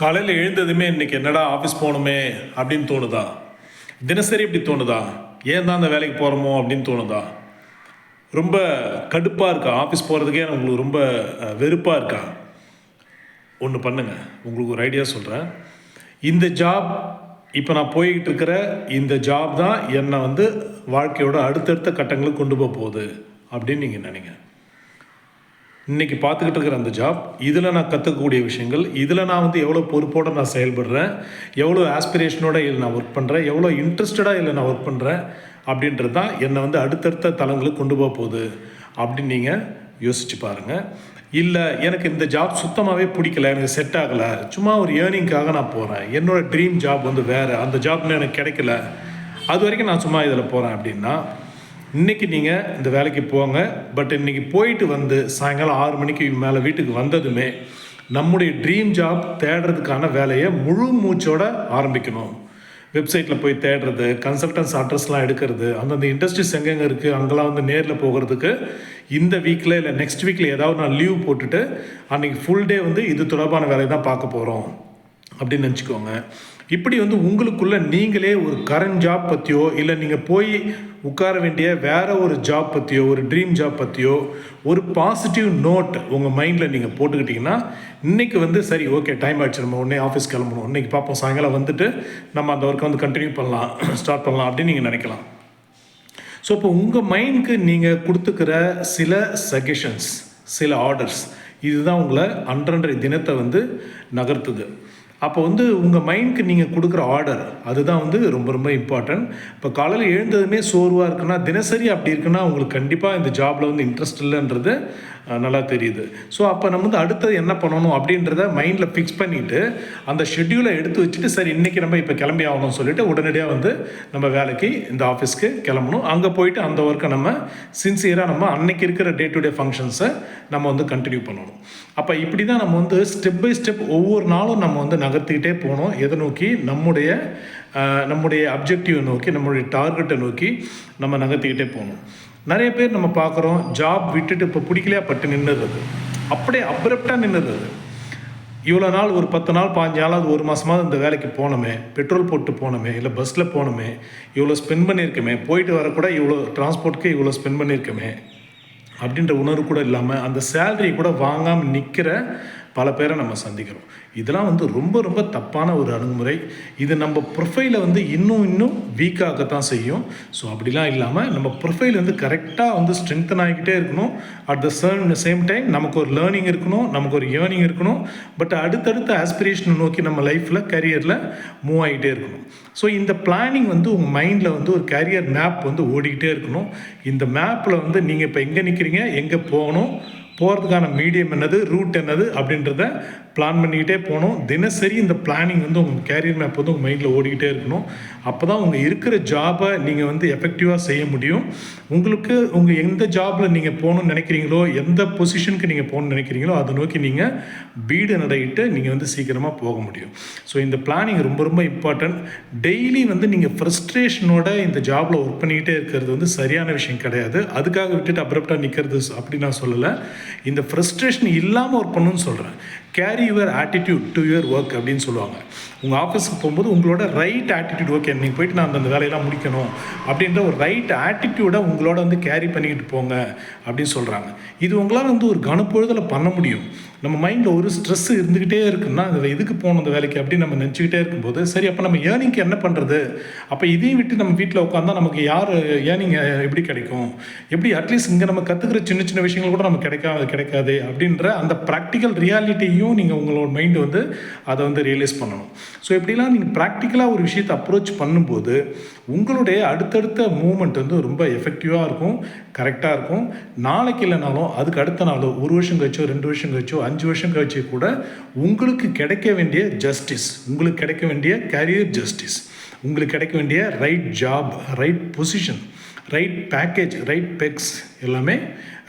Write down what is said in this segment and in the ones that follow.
காலையில் எழுந்ததுமே இன்றைக்கி என்னடா ஆஃபீஸ் போகணுமே அப்படின்னு தோணுதா? தினசரி இப்படி தோணுதா? ஏன் தான் அந்த வேலைக்கு போகிறோமோ அப்படின்னு தோணுதா? ரொம்ப கடுப்பாக இருக்கா? ஆஃபீஸ் போகிறதுக்கே உங்களுக்கு ரொம்ப வெறுப்பாக இருக்கா? ஒன்று பண்ணுங்கள் உங்களுக்கு ஒரு ஐடியா சொல்கிறேன் இந்த ஜாப் இப்போ நான் போய்கிட்டு இருக்கிற இந்த ஜாப் தான் என்னை வந்து வாழ்க்கையோட அடுத்தடுத்த கட்டங்களுக்கு கொண்டு போக போகுது அப்படின்னு நீங்கள் நினைங்க. இன்னைக்கு பார்த்துக்கிட்டு இருக்கிற அந்த ஜாப் இதில் நான் கற்றுக்கக்கூடிய விஷயங்கள் இதில் நான் வந்து எவ்வளோ பொறுப்போடு நான் செயல்படுறேன் எவ்வளோ ஆஸ்பிரேஷனோட இதில் நான் ஒர்க் பண்ணுறேன் எவ்வளோ இன்ட்ரெஸ்டடாக இதில் நான் ஒர்க் பண்ணுறேன் அப்படின்றது தான் என்னை வந்து அடுத்தடுத்த தளங்களுக்கு கொண்டு போக போகுது அப்படின்னு நீங்கள் யோசிச்சு பாருங்கள் இல்லை எனக்கு இந்த ஜாப் சுத்தமாகவே பிடிக்கல எனக்கு செட் ஆகலை சும்மா ஒரு ஏர்னிங்காக நான் போகிறேன் என்னோடய ட்ரீம் ஜாப் வந்து வேறு அந்த ஜாப்னு எனக்கு கிடைக்கல. அது வரைக்கும் நான் சும்மா இதில் போகிறேன் அப்படின்னா இன்னைக்கு நீங்கள் இந்த வேலைக்கு போங்க. பட் இன்றைக்கி போயிட்டு வந்து சாயங்காலம் ஆறு மணிக்கு மேலே வீட்டுக்கு வந்ததுமே நம்முடைய ட்ரீம் ஜாப் தேடுறதுக்கான வேலையை முழு மூச்சோட ஆரம்பிக்கணும். வெப்சைட்டில் போய் தேடுறது கன்சல்டன்ஸ் அட்ரஸ்லாம் எடுக்கிறது அந்தந்த இண்டஸ்ட்ரீஸ் எங்கெங்கே இருக்குது அங்கெல்லாம் வந்து நேரில் போகிறதுக்கு இந்த வீக்கில் இல்லை நெக்ஸ்ட் வீக்கில் ஏதாவது நான் லீவ் போட்டுட்டு அன்றைக்கி ஃபுல் டே வந்து இது தொடர்பான வேலையை தான் பார்க்க போகிறோம் அப்படின்னு நினச்சிக்கோங்க. இப்படி வந்து உங்களுக்குள்ள நீங்களே ஒரு கரண்ட் ஜாப் பற்றியோ இல்லை நீங்கள் போய் உட்கார வேண்டிய வேற ஒரு ஜாப் பற்றியோ ஒரு ட்ரீம் ஜாப் பற்றியோ ஒரு பாசிட்டிவ் நோட் உங்கள் மைண்டில் நீங்கள் போட்டுக்கிட்டிங்கன்னா இன்றைக்கி வந்து சரி ஓகே டைம் ஆகிடுச்சு நம்ம உடனே ஆஃபீஸ் கிளம்பணும். இன்றைக்கி பார்ப்போம் சாயங்காலம் வந்துட்டு நம்ம அந்த ஒர்க்கை வந்து கண்டினியூ பண்ணலாம் ஸ்டார்ட் பண்ணலாம் அப்படின்னு நீங்கள் நினைக்கலாம். ஸோ இப்போ உங்கள் மைண்டுக்கு நீங்கள் கொடுத்துக்கிற சில சஜஷன்ஸ் சில ஆர்டர்ஸ் இதுதான் உங்களை அன்றன்றைய தினத்தை வந்து நகர்த்துது. அப்போ வந்து உங்கள் மைண்டுக்கு நீங்கள் கொடுக்குற ஆர்டர் அதுதான் வந்து ரொம்ப ரொம்ப இம்பார்ட்டன்ட் இப்போ காலையில் எழுந்ததுமே சோர்வாக இருக்குன்னா தினசரி அப்படி இருக்குன்னா உங்களுக்கு கண்டிப்பாக இந்த ஜாபில் வந்து இன்ட்ரெஸ்ட் இல்லைன்றது நல்லா தெரியுது. ஸோ அப்போ நம்ம வந்து அடுத்தது என்ன பண்ணணும் அப்படின்றத மைண்டில் ஃபிக்ஸ் பண்ணிவிட்டு அந்த ஷெட்யூலை எடுத்து வச்சுட்டு சரி இன்றைக்கி நம்ம இப்போ கிளம்பி ஆகணும்னு சொல்லிட்டு உடனடியாக வந்து நம்ம வேலைக்கு இந்த ஆஃபீஸ்க்கு கிளம்பணும். அங்கே போயிட்டு அந்த ஒர்க்கை நம்ம சின்சியராக நம்ம அன்னைக்கு இருக்கிற டே டு டே ஃபங்க்ஷன்ஸை நம்ம வந்து கண்டினியூ பண்ணணும். அப்போ இப்படி தான் நம்ம வந்து ஸ்டெப் பை ஸ்டெப் ஒவ்வொரு நாளும் நம்ம வந்து நகர்த்திக்கிட்டே போகணும். எதை நோக்கி? நம்முடைய நம்முடைய அப்ஜெக்டிவை நோக்கி நம்மளுடைய டார்கெட்டை நோக்கி நம்ம நகர்த்திக்கிட்டே போகணும். நிறைய பேர் நம்ம பார்க்குறோம் ஜாப் விட்டுட்டு இப்போ பிடிக்கலையா பட்டு நின்றுறது அப்படியே அப்ரப்டாக நின்றுறது இவ்வளோ நாள் ஒரு பத்து நாள் பாஞ்சு நாள் அது ஒரு மாதமாவது இந்த வேலைக்கு போனோமே பெட்ரோல் போட்டு போனோமே இல்லை பஸ்ஸில் போனோமே இவ்வளோ ஸ்பெண்ட் பண்ணியிருக்கோமே போயிட்டு வரக்கூட இவ்வளோ டிரான்ஸ்போர்ட்டுக்கு இவ்வளோ ஸ்பெண்ட் பண்ணியிருக்கோமே அப்படின்ற உணர்வு கூட இல்லாமல் அந்த சேலரி கூட வாங்காமல் நிற்கிற பல பேரை நம்ம சந்திக்கிறோம். இதெல்லாம் வந்து ரொம்ப ரொம்ப தப்பான ஒரு அணுகுமுறை. இது நம்ம ப்ரொஃபைலை வந்து இன்னும் இன்னும் வீக்காகத்தான் செய்யும். ஸோ அப்படிலாம் இல்லாமல் நம்ம ப்ரொஃபைல் வந்து கரெக்டாக வந்து ஸ்ட்ரென்தன் ஆகிக்கிட்டே இருக்கணும். At the same same time நமக்கு ஒரு லேர்னிங் இருக்கணும் நமக்கு ஒரு ஏர்னிங் இருக்கணும். பட் அடுத்தடுத்த ஆஸ்பிரேஷனை நோக்கி நம்ம லைஃப்பில் கரியரில் மூவ் ஆகிட்டே இருக்கணும். ஸோ இந்த பிளானிங் வந்து உங்கள் மைண்டில் வந்து ஒரு கேரியர் மேப் வந்து ஓடிக்கிட்டே இருக்கணும். இந்த மேப்பில் வந்து நீங்கள் இப்போ எங்கே நிற்கிறீங்க எங்கே போகணும் போகிறதுக்கான மீடியம் என்னது? ரூட் என்னது? அப்படின்றத பிளான் பண்ணிக்கிட்டே போகணும். தினசரி இந்த பிளானிங் வந்து உங்கள் கேரியர் மேப் வந்து உங்கள் மைண்டில் ஓடிக்கிட்டே இருக்கணும். அப்போ தான் உங்கள் இருக்கிற ஜாபை நீங்கள் வந்து எஃபெக்டிவாக செய்ய முடியும். உங்களுக்கு உங்கள் எந்த ஜாபில் நீங்கள் போகணும்னு நினைக்கிறீங்களோ எந்த பொசிஷனுக்கு நீங்கள் போகணும்னு நினைக்கிறீங்களோ அதை நோக்கி நீங்கள் பீடு நடையிட்டு நீங்கள் வந்து சீக்கிரமாக போக முடியும். ஸோ இந்த பிளானிங் ரொம்ப ரொம்ப இம்பார்ட்டன்ட் டெய்லி வந்து நீங்கள் ஃப்ரஸ்ட்ரேஷனோட இந்த ஜாபில் ஒர்க் பண்ணிக்கிட்டே இருக்கிறது வந்து சரியான விஷயம் கிடையாது. அதுக்காக விட்டுட்டு அப்ரப்டாக நிற்கிறது அப்படி நான் சொல்லலை. இந்த ஃப்ரஸ்ட்ரேஷன் இல்லாமல் ஒர்க் பண்ணணும்னு சொல்கிறேன் carry your attitude to your work அப்படின்னு சொல்லுவாங்க. உங்கள் ஆஃபீஸுக்கு போகும்போது உங்களோட ரைட் ஆட்டிடியூட் ஓகே நீங்கள் போயிட்டு நான் அந்த வேலையெல்லாம் முடிக்கணும் அப்படின்ற ஒரு ரைட் ஆட்டிடியூடை உங்களோட வந்து கேரி பண்ணிக்கிட்டு போங்க அப்படின்னு சொல்கிறாங்க இது உங்களால் வந்து ஒரு கனப்பொழுதில் பண்ண முடியும். நம்ம மைண்டில் ஒரு ஸ்ட்ரெஸ் இருந்துக்கிட்டே இருக்குன்னா அதில் எதுக்கு போகணும் அந்த வேலைக்கு அப்படின்னு நம்ம நினச்சிக்கிட்டே இருக்கும்போது சரி அப்போ நம்ம ஏர்னிங்க்கு என்ன பண்ணுறது அப்போ இதையும் விட்டு நம்ம வீட்டில் உட்காந்தா நமக்கு யார் ஏர்னிங் எப்படி கிடைக்கும்? எப்படி அட்லீஸ்ட் இங்கே நம்ம கற்றுக்கிற சின்ன சின்ன விஷயங்கள் கூட நமக்கு கிடைக்காது கிடைக்காது அப்படின்ற அந்த ப்ராக்டிக்கல் ரியாலிட்டியும் நீங்கள் உங்களோட மைண்டு வந்து அதை வந்து ரியலைஸ் பண்ணணும். ஸோ இப்படிலாம் நீங்கள் ப்ராக்டிக்கலாக ஒரு விஷயத்தை அப்ரோச் பண்ணும்போது உங்களுடைய அடுத்தடுத்த மூமெண்ட் வந்து ரொம்ப எஃபெக்டிவாக இருக்கும் கரெக்டாக இருக்கும். நாளைக்கு இல்லைனாலும் அதுக்கு அடுத்த நாளோ ஒரு வருஷம் கழிச்சோ ரெண்டு வருஷம் கழிச்சோ அஞ்சு வருஷம் கழிச்சு கூட உங்களுக்கு கிடைக்க வேண்டிய ஜஸ்டிஸ் உங்களுக்கு கிடைக்க வேண்டிய கேரியர் ஜஸ்டிஸ் உங்களுக்கு கிடைக்க வேண்டிய right job right position right package right perks எல்லாமே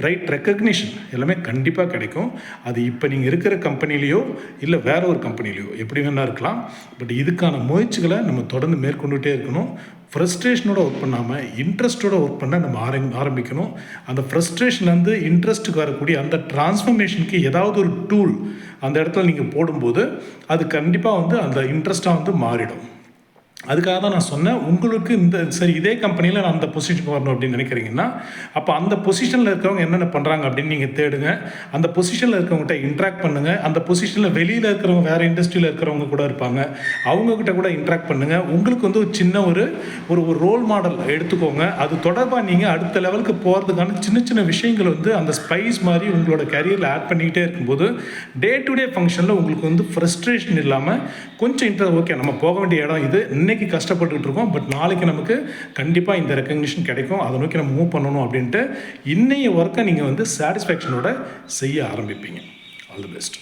ரைட் ரெக்கக்னிஷன் எல்லாமே கண்டிப்பாக கிடைக்கும். அது இப்போ நீங்கள் இருக்கிற கம்பெனிலேயோ இல்லை வேற ஒரு கம்பெனிலேயோ எப்படி வேணா இருக்கலாம். பட் இதுக்கான முயற்சிகளை நம்ம தொடர்ந்து மேற்கொண்டுகிட்டே இருக்கணும். ஃப்ரஸ்ட்ரேஷனோட ஒர்க் பண்ணாமல் இன்ட்ரெஸ்ட்டோட ஒர்க் பண்ண நம்ம ஆரம்பி ஆரம்பிக்கணும். அந்த ஃப்ரஸ்ட்ரேஷன்லேருந்து இன்ட்ரெஸ்ட்டுக்கு வரக்கூடிய அந்த டிரான்ஸ்ஃபர்மேஷனுக்கு ஏதாவது ஒரு டூல் அந்த இடத்துல நீங்கள் போடும்போது அது கண்டிப்பாக வந்து அந்த இன்ட்ரெஸ்ட்டாக வந்து மாறிடும். அதுக்காக தான் நான் சொன்னேன் உங்களுக்கு இந்த சரி இதே கம்பெனியில் நான் அந்த பொசிஷனுக்கு வரணும் அப்படின்னு நினைக்கிறீங்கன்னா அப்போ அந்த பொசிஷனில் இருக்கிறவங்க என்னென்ன பண்ணுறாங்க அப்படின்னு நீங்கள் தேடுங்க. அந்த பொசிஷனில் இருக்கிறவங்ககிட்ட இன்ட்ராக்ட் பண்ணுங்கள் அந்த பொசிஷனில் வெளியில் இருக்கிறவங்க வேறு இண்டஸ்ட்ரியில் இருக்கிறவங்க கூட இருப்பாங்க. அவங்கக்கிட்ட கூட இன்ட்ராக்ட் பண்ணுங்கள் உங்களுக்கு வந்து ஒரு சின்ன ஒரு ஒரு ஒரு ரோல் மாடல் எடுத்துக்கோங்க. அது தொடர்பாக நீங்கள் அடுத்த லெவலுக்கு போகிறதுக்கான சின்ன சின்ன விஷயங்கள் வந்து அந்த ஸ்பைஸ் மாதிரி உங்களோட கரியரில் ஆட் பண்ணிக்கிட்டே இருக்கும்போது டே டு டே ஃபங்க்ஷனில் உங்களுக்கு வந்து ஃப்ரஸ்ட்ரேஷன் இல்லாமல் கொஞ்சம் இன்ட்ரெஸ்ட் ஓகே நம்ம போக வேண்டிய இடம் இது. இன்னைக்கு கஷ்டப்பட்டுக்கிட்டு இருக்கோம். பட் நாளைக்கு நமக்கு கண்டிப்பாக இந்த ரெக்கக்னிஷன் கிடைக்கும். அதை நோக்கி நம்ம மூவ் பண்ணணும் அப்படின்ட்டு இன்னைய ஒர்க்கை நீங்கள் வந்து சாட்டிஸ்ஃபேக்ஷனோட செய்ய ஆரம்பிப்பீங்க. All the best